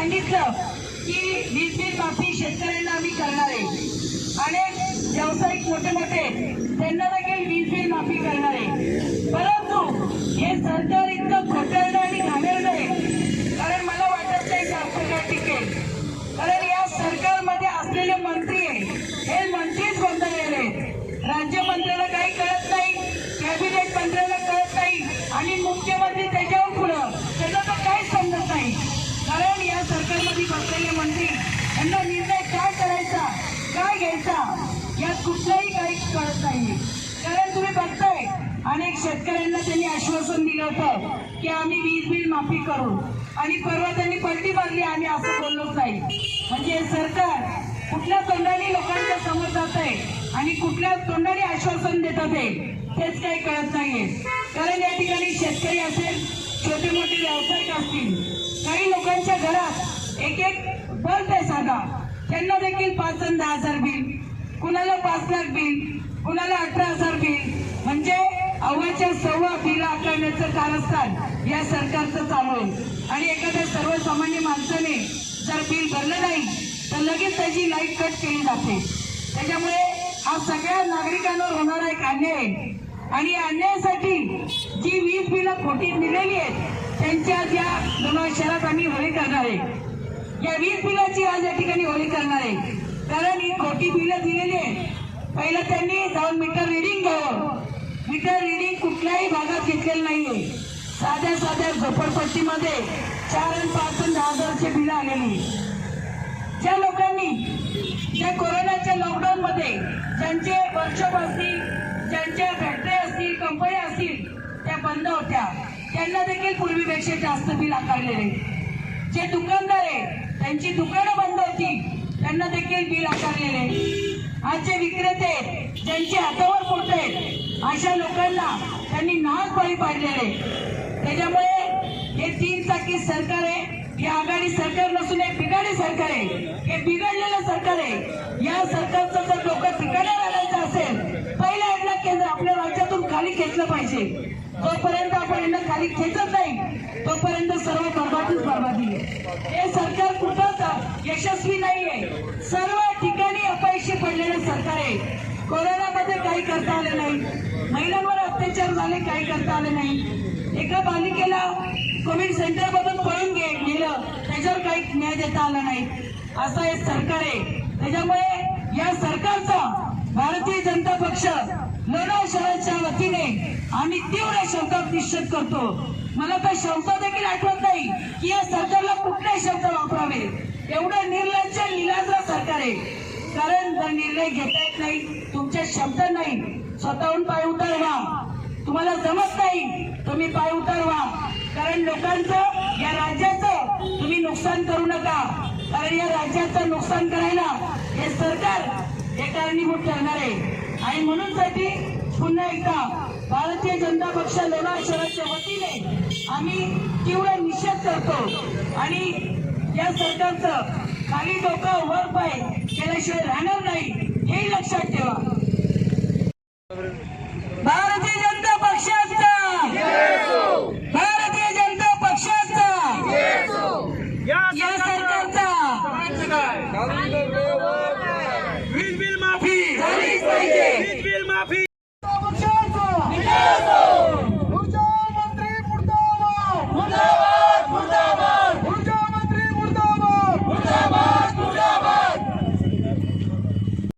सांगितलं की वीज बिल माफी शेतकऱ्यांना आम्ही करणार आहे. अनेक व्यावसायिक मोठे मोठे त्यांना देखील वीज बिल माफी करणार आहे. परंतु हे सरकार इतकं खोटरडं आणि घाणेरडं आहे. कारण मला वाटत नाही की सरकार टिकेल कारण या सरकारमध्ये असलेले मंत्री हे मंत्रीच गोंधळलेले आहेत. राज्यमंत्र्याला काही कळत नाही कॅबिनेट मंत्र्याला कळत नाही आणि मुख्यमंत्री त्याच्यावर पुढं. त्यांना तर काहीच समजत नाही. सरकारमध्ये बसलेले मंदिर यांना निर्णय काय करायचा काय घ्यायचा यात कुठलाही काही कळत नाही कारण तुम्ही बघताय अनेक शेतकऱ्यांना त्यांनी आश्वासन दिलं होतं की आम्ही वीज बिल माफी करू. आणि परवा त्यांनी पलटी मारली आम्ही असं बोललोच नाही. म्हणजे सरकार कुठल्या तोंडाने लोकांच्या समोर जात आहे आणि कुठल्या तोंडाने आश्वासन देतात आहे तेच काही कळत नाहीये. कारण या ठिकाणी शेतकरी असेल छोटे मोठे व्यावसायिक असतील काही लोकांच्या घरात एक एक बल्ब आहे साधा. त्यांना देखील पाच आणि दहा हजार बिल. कुणाला पाच लाख बिल? कुणाला अठरा हजार बिल? म्हणजे अव्वाच्या सव्वा बिल आकारण्याचं कारस्थान या सरकारचं चालू आहे. आणि एखाद्या सर्वसामान्य माणसाने जर बिल भरलं नाही तर लगेच त्याची लाइट कट केली जाते. त्याच्यामुळे हा सगळ्या नागरिकांवर होणारा एक अन्याय आहे. आणि या अन्यायासाठी जी वीज बिलं खोटी दिलेली आहेत त्यांच्या ज्या दोन शहरात आम्ही होळी करणार आहे या वीज बिलाची आज या ठिकाणी होळी करणार आहे. कारण ही खोटी बिलं दिलेली आहेत. पहिलं त्यांनी जाऊन मीटर रिडिंग घ्यावं. मीटर रिडिंग कुठल्याही भागात घेतलेलं नाहीये. साध्या साध्या झोपडपट्टीमध्ये चार आणि पाच आणि दहा हजारचे बिलं आलेली ज्या लोकांनी ज्या कोरोनाच्या लॉकडाऊन मध्ये ज्यांचे वर्कशॉप असतील ज्यांच्या फॅक्टरी असतील कंपन्या असतील त्या बंद होत्या. त्यांना देखील पूर्वीपेक्षा जास्त बिल आकारलेले जे दुकानदार आहे त्यांची दुकानं बंद होती. त्यांना देखील बिल आकारलेले. आजचे विक्रेते आहेत, ज्यांचे हातावर पोट आहेत अशा लोकांना त्यांनी नाच बळी पाडलेले. त्याच्यामुळे हे तीन चाकी सरकार आहे हे आघाडी सरकार नसून हे बिघाडी सरकार आहे. हे बिघडलेलं सरकार आहे. या सरकारचं जर लोक ठिकाण्यावर लागायचं असेल पहिलं एकदा केंद्र आपल्या राज्यातून खाली खेचलं पाहिजे. जोपर्यंत आपण यांना खाली खेचत नाही. तोपर्यंत सर्व बरबादीच बरबादी आहे. हे सरकार कुठंच यशस्वी नाहीये. सर्व ठिकाणी अपयशी पडलेलं सरकार आहे. कोरोनामध्ये काही करता आले नाही. महिलांवर अत्याचार झाले काही करता आले नाही. एका बालिकेला कोविड सेंटर मधून पळून गेलं. त्याच्यावर काही न्याय देता आला नाही. असं हे सरकार आहे. भारतीय जनता पक्ष लोणार शहराच्या वतीने आम्ही तीव्र शब्दात निश्चित करतो. मला तर शब्द देखील आठवत नाही की या सरकारला कुठले शब्द वापरावे? एवढं निर्लज्ज निलाज सरकार आहे. कारण जर निर्णय घेता येत नाही तुमच्या शब्द नाही स्वतःहून पाय उतार व्हा तुम्हाला जमत नाही तुम्ही पाय उतार व्हा कारण लोकांचं या राज्याचं तुम्ही नुकसान करू नका. कारण या राज्याचं नुकसान करायला हे सरकार कारणीभूत ठरणार आहे. आणि म्हणून साठी पुन्हा एकदा भारतीय जनता पक्ष लोणार शहराच्या वतीने आम्ही तीव्र निषेध करतो. आणि या सरकारचं खाली डोकं वर पाय केल्याशिवाय राहणार नाही.